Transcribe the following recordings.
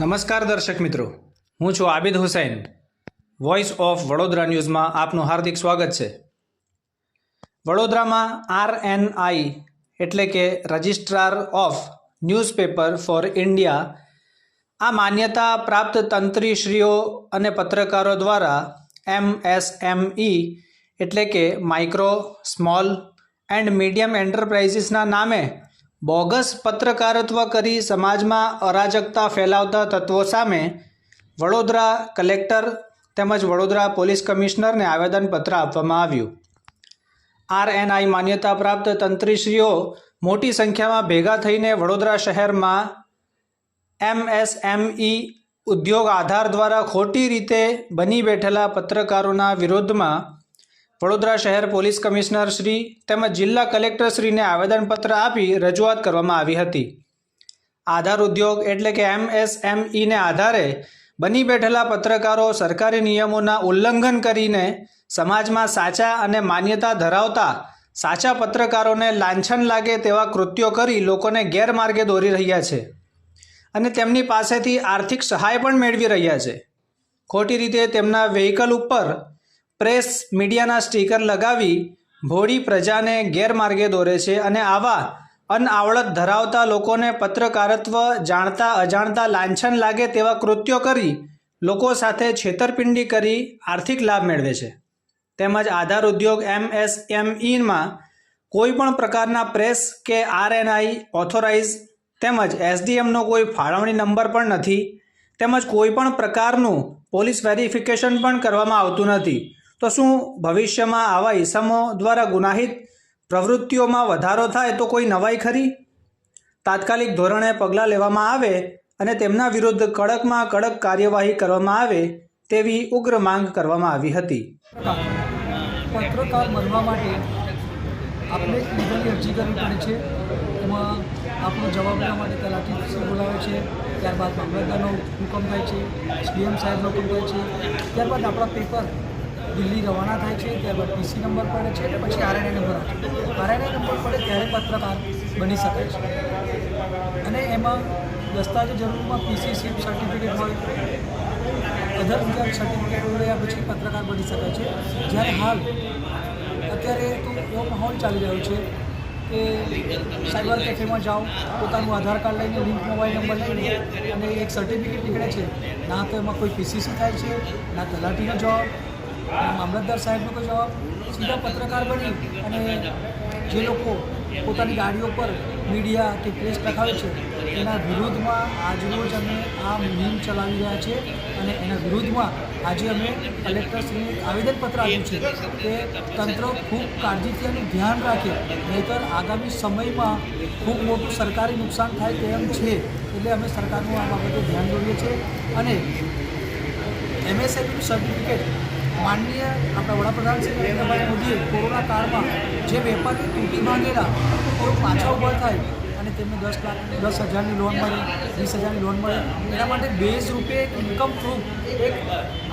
નમસ્કાર દર્શક મિત્રો. હું છું આબિદ હુસૈન. વોઇસ ઓફ વડોદરા ન્યૂઝમાં આપનું હાર્દિક સ્વાગત છે. વડોદરામાં આર એન આઈ એટલે કે registrar of newspaper for India આ માન્યતા પ્રાપ્ત તંત્રીશ્રીઓ અને પત્રકારો દ્વારા એમ એસ એમ ઈ એટલે કે માઇક્રો સ્મોલ એન્ડ મીડિયમ એન્ટરપ્રાઇઝીસના નામે બોગસ પત્રકારત્વ કરી સમાજમાં અરાજકતા ફેલાવતા તત્વો સામે વડોદરા કલેક્ટર તેમજ વડોદરા પોલીસ કમિશનરને આવેદનપત્ર આપવામાં આવ્યું. આરએનઆઈ માન્યતા પ્રાપ્ત તંત્રીશ્રીઓ મોટી સંખ્યામાં ભેગા થઈને વડોદરા શહેરમાં એમએસએમઈ ઉદ્યોગ આધાર દ્વારા ખોટી રીતે બની બેઠેલા પત્રકારોના વિરોધમાં વડોદરા શહેર પોલીસ કમિશનર શ્રી તેમજ જિલ્લા કલેક્ટર શ્રીને આવેદનપત્ર આપી રજૂઆત કરવામાં આવી હતી. આધાર ઉદ્યોગ એટલે કે એમએસએમઈને આધારે બની બેઠેલા પત્રકારો સરકારી નિયમોના ઉલ્લંઘન કરીને સમાજમાં સાચા અને માન્યતા ધરાવતા સાચા પત્રકારોને લાંછન લાગે તેવા કૃત્યો કરી લોકોને ગેરમાર્ગે દોરી રહ્યા છે અને તેમની પાસેથી આર્થિક સહાય પણ મેળવી રહ્યા છે. ખોટી રીતે તેમના વેહિકલ ઉપર પ્રેસ મીડિયાના સ્ટીકર લગાવી ભોળી પ્રજાને ગેરમાર્ગે દોરે છે અને આવા અનઆવડત ધરાવતા લોકોને પત્રકારત્વ જાણતા અજાણતા લાંછન લાગે તેવા કૃત્યો કરી લોકો સાથે છેતરપિંડી કરી આર્થિક લાભ મેળવે છે. તેમજ આધાર ઉદ્યોગ એમએસએમઈમાં કોઈ પણ પ્રકારના પ્રેસ કે આરએનઆઈ ઓથોરાઇઝ તેમજ એસડીએમનો કોઈ ફાળવણી નંબર પણ નથી તેમજ કોઈ પણ પ્રકારનું પોલીસ વેરિફિકેશન પણ કરવામાં આવતું નથી. તો શું ભવિષ્યમાં આવા ઇસમો દ્વારા ગુનાહિત પ્રવૃત્તિઓમાં વધારો થાય તો કોઈ નવાઈ ખરી? તાત્કાલિક ધોરણે પગલાં લેવામાં આવે અને તેમના વિરુદ્ધ કડકમાં કડક કાર્યવાહી કરવામાં આવે તેવી ઉગ્ર માંગ કરવામાં આવી હતી. પત્રકાર બનવા માટે આપણે લીગલી અરજી કરવી પડે છે. એમાં આપણો જવાબ લેવા માટે તલાટી બોલાવે છે. ત્યારબાદ મામલતદારનો હુકમ થાય છે. ડીએમ સાહેબનો હુકમ થાય છે. ત્યારબાદ આપણા પેપર દિલ્હી રવાના થાય છે, ત્યારબાદ પીસી નંબર પડે છે અને પછી આરએનએ નંબર આવે આરએનઆઈ નંબર પડે ત્યારે પત્રકાર બની શકાય છે. અને એમાં દસ્તાવેજ જરૂરમાં પીસી સીપ સર્ટિફિકેટ હોય અધર ઇન્કમ સર્ટિફિકેટ મળ્યા પછી પત્રકાર બની શકે છે. જ્યારે હાલ અત્યારે તો એવો માહોલ ચાલી રહ્યો છે કે સાયબર કેફેમાં જાઓ, પોતાનું આધાર કાર્ડ લઈને, લિંક મોબાઈલ નંબર લઈને અને એક સર્ટિફિકેટ નીકળે છે. ના તો એમાં કોઈ પીસીસી થાય છે, ના તલાટીનો જવાબ મામલતદાર સાહેબનો કોઈ જવાબ સીધા પત્રકાર બની અને જે લોકો પોતાની ગાડીઓ પર મીડિયા કે પ્રેસ લખાવે છે, એના વિરોધમાં આજરોજ અમે આ મુહિમ ચલાવી રહ્યા છે અને એના વિરોધમાં આજે અમે કલેક્ટરશ્રીને આવેદનપત્ર આપ્યું છે કે તંત્ર ખૂબ કાળજીથી અને ધ્યાન રાખે, નહીંતર આગામી સમયમાં ખૂબ મોટું સરકારી નુકસાન થાય તેમ છે, એટલે અમે સરકારનું આ બાબતે ધ્યાન દોરીએ છીએ અને એમએસએમનું સર્ટિફિકેટ માનનીય આપણા વડાપ્રધાન શ્રી નરેન્દ્રભાઈ મોદીએ કોરોના કાળમાં જે વેપારી તૂટી માંગેલા, તેઓ પાછા ઊભા થાય અને તેમને દસ લાખ, દસ હજારની લોન મળે, વીસ હજારની લોન મળે. એના માટે બેઝ રૂપે એક ઇન્કમ પ્રૂફ એક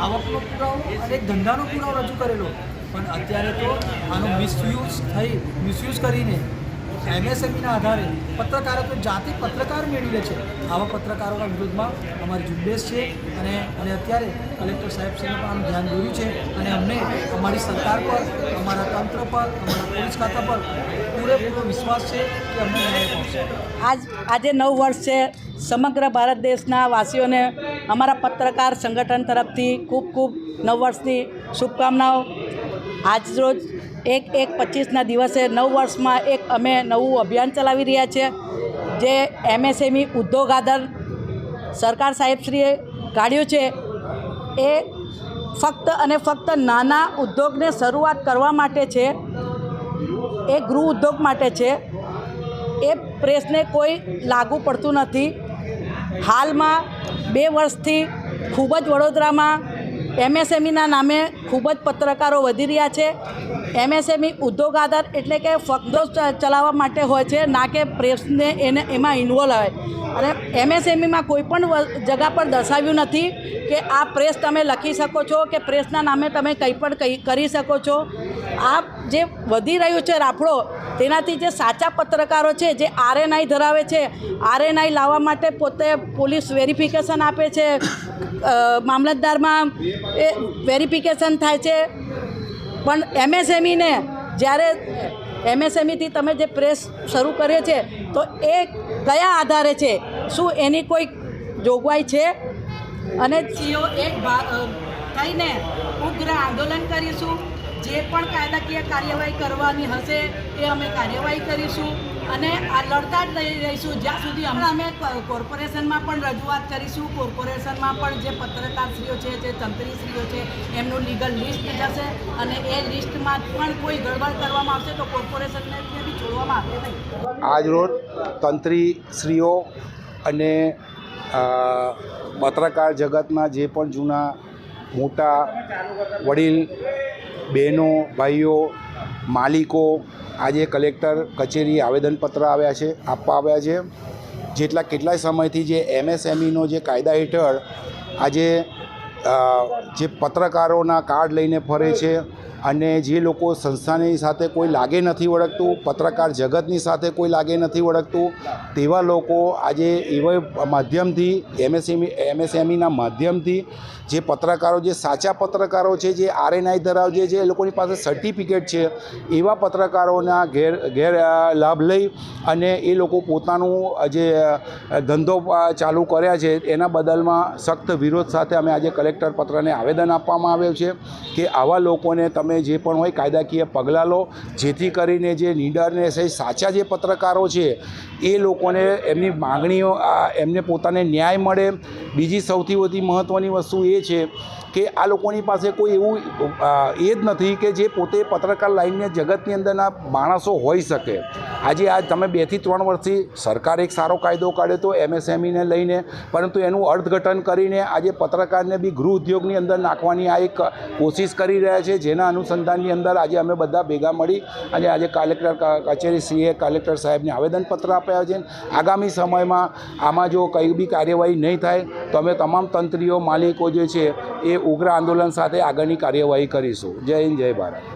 આવકનો પુરાવો અને એક ધંધાનો પુરાવો રજૂ કરેલો. પણ અત્યારે તો આનો મિસયુઝ થઈ મિસયુઝ કરીને એમએસએમઈના આધારે પત્રકારો તો જાતે પત્રકાર મેળવી લે છે આવા પત્રકારોના વિરોધમાં અમારી ઝુંબેશ છે અને અને અત્યારે કલેક્ટર સાહેબશ્રીને પણ ધ્યાન દોર્યું છે અને અમને અમારી સરકાર પર, અમારા તંત્ર પર, અમારા પોલીસ ખાતા પર પૂરેપૂરો વિશ્વાસ છે કે અમને આજ, આજે નવ વર્ષ છે. સમગ્ર ભારત દેશના વાસીઓને અમારા પત્રકાર સંગઠન તરફથી ખૂબ ખૂબ નવ વર્ષની શુભકામનાઓ. આજરોજ એક એક પચીસના દિવસે નવ વર્ષમાં એક અમે નવું અભિયાન ચલાવી રહ્યા છીએ જે એમએસએમઈ ઉદ્યોગ આધાર સરકાર સાહેબશ્રીએ કાઢ્યું છે. એ ફક્ત અને ફક્ત નાના ઉદ્યોગને શરૂઆત કરવા માટે છે, એ ગૃહ ઉદ્યોગ માટે છે. એ પ્રેસને કોઈ લાગુ પડતું નથી. હાલમાં બે વર્ષથી ખૂબ જ વડોદરામાં એમએસએમઈના નામે ખૂબ જ પત્રકારો વધી રહ્યા છે. એમએસએમઈ ઉદ્યોગ આધાર એટલે કે ફકદો ચ- ચલાવવા માટે હોય છે, ના કે પ્રેસને એને એમાં ઇન્વોલ્વ હોય અને એમએસએમઈમાં કોઈ પણ જગા પર દર્શાવ્યું નથી કે આ પ્રેસ તમે લખી શકો છો કે પ્રેસના નામે તમે કંઈ પણ કરી શકો છો. આ જે વધી રહ્યું છે રાફડો, તેનાથી જે સાચા પત્રકારો છે, જે આરએનઆઈ ધરાવે છે, આરએનઆઈ લાવવા માટે પોતે પોલીસ વેરિફિકેશન આપે છે મામલતદારમાં એ વેરિફિકેશન થાય છે. પણ એમએસએમઈને જ્યારે એમએસએમઈથી તમે જે પ્રેસ શરૂ કરે છે, તો એ કયા આધારે છે? શું એની કોઈ જોગવાઈ છે? અને એક થઈને ઉગ્ર આંદોલન કરીશું? જે પણ કાયદાકીય કાર્યવાહી કરવાની હશે એ અમે કાર્યવાહી કરીશું અને આ લડતા જ રહી રહીશું. જ્યાં સુધી હમણાં અમે કોર્પોરેશનમાં પણ રજૂઆત કરીશું, કોર્પોરેશનમાં પણ જે પત્રકારશ્રીઓ છે, જે તંત્રીશ્રીઓ છે, એમનું લીગલ લિસ્ટ જશે અને એ લિસ્ટમાં પણ કોઈ ગડબડ કરવામાં આવશે તો કોર્પોરેશનને બી છોડવામાં આવશે નહીં. આજરોજ તંત્રી શ્રીઓ અને પત્રકાર જગતના જે પણ જૂના મોટા વડીલ બહેનો, ભાઈઓ, માલિકો, આજે કલેક્ટર, કચેરી, આવેદનપત્ર આવ્યા છે, આપવા આવ્યા છે. જેટલા કેટલાય સમયથી જે એમએસએમઈનો જે કાયદા હેઠળ આજે જે પત્રકારોના કાર્ડ લઈને ફરે છે અને જે લોકો સંસ્થાની સાથે કોઈ લાગે નથી વળગતું પત્રકાર જગતની સાથે કોઈ લાગે નથી વળગતું તેવા લોકો આજે એવા માધ્યમથી એમએસએમઈ એમએસએમઈના માધ્યમથી જે પત્રકારો, જે સાચા પત્રકારો છે, જે આરએનઆઈ ધરાવે છે એ લોકોની પાસે સર્ટિફિકેટ છે, એવા પત્રકારોના ઘેર ઘેર લાભ લઈ અને એ લોકો પોતાનું જે ધંધો ચાલુ કર્યા છે, એના બદલમાં સખ્ત વિરોધ સાથે અમે આજે કલેક્ટર પત્રને આવેદન આપવામાં આવ્યું છે કે આવા લોકોને તમે જે પણ હોય કાયદાકીય પગલાં લો, જેથી કરીને જે નીડરને સહી સાચા જે પત્રકારો છે, એ લોકોને એમની માગણીઓ એમને પોતાને ન્યાય મળે. બીજી સૌથી વધુ મહત્ત્વની વસ્તુ એ છે કે આ લોકોની પાસે કોઈ એવું એ જ નથી કે જે પોતે પત્રકાર લાઈનને જગતની અંદરના માણસો હોઈ શકે. આજે આ તમે બેથી ત્રણ વર્ષથી સરકાર એક સારો કાયદો કાઢ્યો હતો એમએસએમઈને લઈને, પરંતુ એનું અર્થઘટન કરીને આજે પત્રકારને બી ગૃહ ઉદ્યોગની અંદર નાખવાની આ એક કોશિશ કરી રહ્યા છે, જેના અનુસંધાનની અંદર આજે અમે બધા ભેગા મળી અને આજે કલેક્ટર કચેરી સીએ કલેક્ટર સાહેબને આવેદનપત્ર આપ્યા છે. આગામી સમયમાં આમાં જો કંઈ બી કાર્યવાહી નહીં થાય, તો અમે તમામ તંત્રીઓ, માલિકો જે છે, એ ઉગ્ર આંદોલન સાથે આગળની કાર્યવાહી કરીશું. જય હિન્દ જય ભારત.